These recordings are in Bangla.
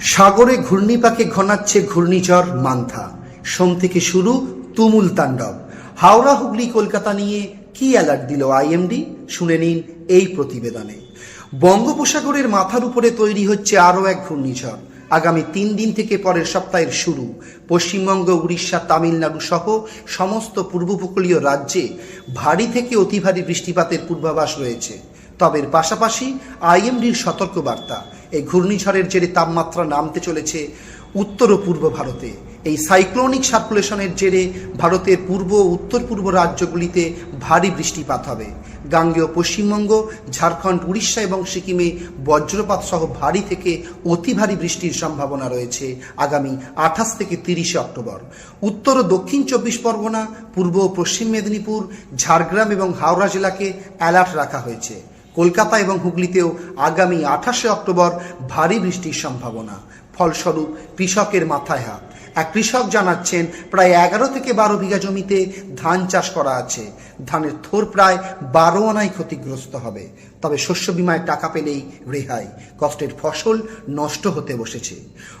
সাগরে ঘূর্ণিপাকে ঘনাচ্ছে ঘূর্ণিঝড় মান্থা। সোম থেকে শুরু তুমুল তাণ্ডব। হাওড়া, হুগলি, কলকাতা নিয়ে কি অ্যালার্ট দিল আইএমডি? শুনে নিন এই প্রতিবেদনে। বঙ্গোপসাগরের মাথার উপরে তৈরি হচ্ছে আরও এক ঘূর্ণিঝড়। আগামী তিন দিন থেকে পরের সপ্তাহের শুরু। পশ্চিমবঙ্গ, উড়িষ্যা, তামিলনাড়ু সহ সমস্ত পূর্ব উপকূলীয় রাজ্যে ভারী থেকে অতি ভারী বৃষ্টিপাতের পূর্বাভাস রয়েছে। তবে পাশাপাশি আইএমডির সতর্কবার্তা। এই ঘূর্ণিঝড়ের জেরে তাপমাত্রা নামতে চলেছে উত্তর ও পূর্ব ভারতে। এই সাইক্লোনিক সার্কুলেশনের জেরে ভারতের পূর্ব ও উত্তর পূর্ব রাজ্যগুলিতে ভারী বৃষ্টিপাত হবে। গাঙ্গেয় পশ্চিমবঙ্গ, ঝাড়খণ্ড, উড়িষ্যা এবং সিকিমে বজ্রপাত সহ ভারী থেকে অতি ভারী বৃষ্টির সম্ভাবনা রয়েছে আগামী আঠাশ থেকে তিরিশে অক্টোবর। উত্তর ও দক্ষিণ চব্বিশ পরগনা, পূর্ব ও পশ্চিম মেদিনীপুর, ঝাড়গ্রাম এবং হাওড়া জেলাকে অ্যালার্ট রাখা হয়েছে। কলকাতা এবং হুগলিতেও আগামী আঠাশে অক্টোবর ভারী বৃষ্টির সম্ভাবনা। ফলস্বরূপ কৃষকের মাথায় হাত। এক কৃষক জানাচ্ছেন, প্রায় এগারো থেকে বারো বিঘা জমিতে ধান চাষ করা আছে। ধানের থোর প্রায় বারো আনায় ক্ষতিগ্রস্ত হবে। তবে শস্য বিমায় টাকা পেলেই রেহাই। কষ্টের ফসল নষ্ট হতে বসেছে।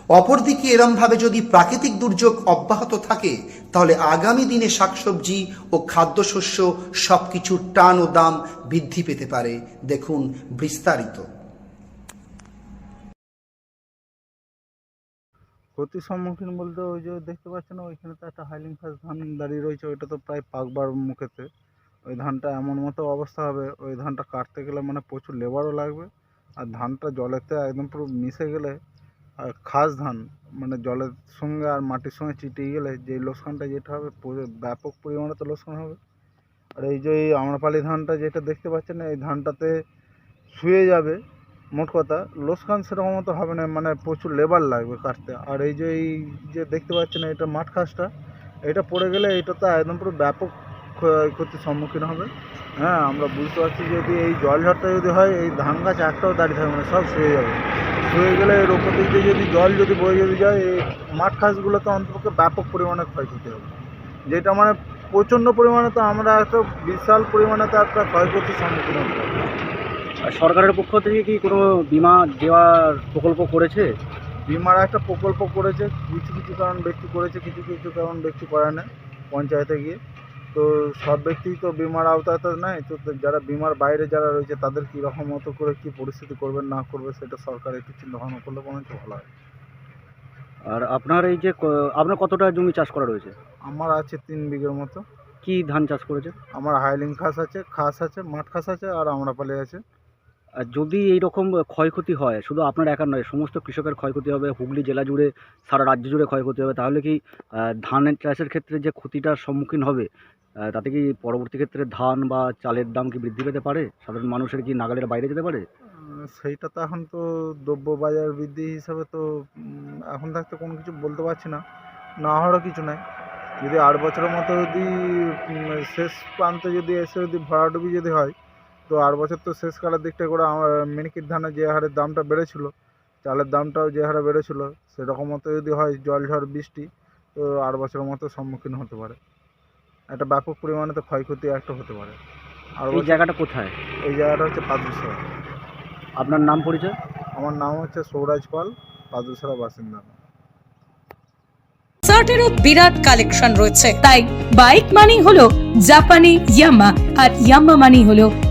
অপরদিকে এরমভাবে যদি প্রাকৃতিক দুর্যোগ অব্যাহত থাকে, তাহলে আগামী দিনে শাকসবজি ও খাদ্যশস্য সব কিছুর টান ও দাম বৃদ্ধি পেতে পারে। দেখুন বিস্তারিত। ক্ষতির সম্মুখীন বলতে ওই যে দেখতে পাচ্ছেন ওইখানে তো একটা হাইলিং ফাস ধান দাঁড়িয়ে রয়েছে, ওইটা তো প্রায় পাকবার মুখেতে। ওই ধানটা এমন মতো অবস্থা হবে, ওই ধানটা কাটতে গেলে মানে প্রচুর লেবারও লাগবে, আর ধানটা জলেতে একদম পুরো মিশে গেলে, আর খাস ধান মানে জলের সঙ্গে আর মাটির সঙ্গে চিটিয়ে গেলে যে লোকসানটা যেটা হবে ব্যাপক পরিমাণে তো লোকসান হবে। আর এই যে এই আমড়াপালি ধানটা যেটা দেখতে পাচ্ছেন এই ধানটাতে শুয়ে যাবে মোট কথা লোকসান সেরকম মতো হবে না মানে প্রচুর লেবার লাগবে কাটতে। আর এই যে এই যে দেখতে পাচ্ছেন এটা মাঠ খাসটা এটা পড়ে গেলে এটা তো একদম পুরো ব্যাপক ক্ষতির সম্মুখীন হবে। হ্যাঁ আমরা বুঝতে পারছি যদি এই জল ঝড়টা যদি হয়, এই ধান গাছ একটাও দাঁড়িয়ে থাকবে সব শুয়ে যাবে। শুয়ে গেলে এর ওপর দিক দিয়ে যদি জল যদি বয়ে যদি যায়, এই মাঠ খাসগুলোতে অন্তপক্ষে ব্যাপক পরিমাণে ক্ষয়ক্ষতি হবে। যেটা মানে প্রচণ্ড পরিমাণে তো আমরা একটা বিশাল পরিমাণে তো একটা ক্ষয়ক্ষতির সম্মুখীন হতে সরকারের পক্ষ থেকে কি কোনো বিমা দেওয়ার প্রকল্প করেছে? বিমার একটা প্রকল্প করেছে কিছু কিছু কারণ ব্যক্তি করেছে কিছু কিছু কারণ ব্যক্তি করে না পঞ্চায়েতে গিয়ে। তো সব ব্যক্তি তো বিমার আওতায় তো নাই তো তো যারা বিমার বাইরে যারা রয়েছে তাদের কী রকম মতো করে কী পরিস্থিতি করবে না করবে সেটা সরকার একটু চিন্তা ভাবনা করলে মনে হচ্ছে ভালো হয়। আর আপনার এই যে আপনার কতটা জমি চাষ করা রয়েছে? আমার আছে তিন বিঘের মতো। কি ধান চাষ করেছে আমার হাইলিং খাস আছে খাস আছে মাঠ খাস আছে আর আমড়াপালি আছে। আর যদি এই রকম ক্ষয়ক্ষতি হয়, শুধু আপনার একার নয়, সমস্ত কৃষকের ক্ষয়ক্ষতি হবে, হুগলি জেলা জুড়ে, সারা রাজ্য জুড়ে ক্ষয়ক্ষতি হবে, তাহলে কি ধানের চাষের ক্ষেত্রে যে ক্ষতিটার সম্মুখীন হবে তাতে কি পরবর্তী ক্ষেত্রে ধান বা চালের দাম কি বৃদ্ধি পেতে পারে? সাধারণ মানুষের কি নাগালের বাইরে যেতে পারে? সেইটা তো এখন তো দ্রব্য বাজার বৃদ্ধি হিসাবে তো এখন থাকতে কোনো কিছু বলতে পারছি না। না হওয়ারও কিছু নাই। যদি আট বছরের মতো যদি শেষ প্রান্তে যদি এসে যদি ভরাডুবি যদি হয় তো আট বছর তো শেষ কালের দিকটা করে আমার মিনিকির ধানের যে হারে দামটা বেড়েছিল চালের দামটাও যে হারে বেড়েছিল সেরকম মতো যদি হয় জল ঝড় বৃষ্টি তো আট বছরের মতো সম্মুখীন হতে পারে। একটা ব্যাপক পরিমাণে তো ক্ষয়ক্ষতি একটা হতে পারে। আর ওই জায়গাটা কোথায়? এই জায়গাটা হচ্ছে পাদুসরা আপনার নাম পরিচয়? আমার নাম হচ্ছে সৌরাজ পাল পাদুসরা বাসিন্দা। সার্টেরও বিরাট কালেকশন রয়েছে। তাই বাইক মানি হলো জাপানি ইয়ামা আর ইয়ামা মানি হলো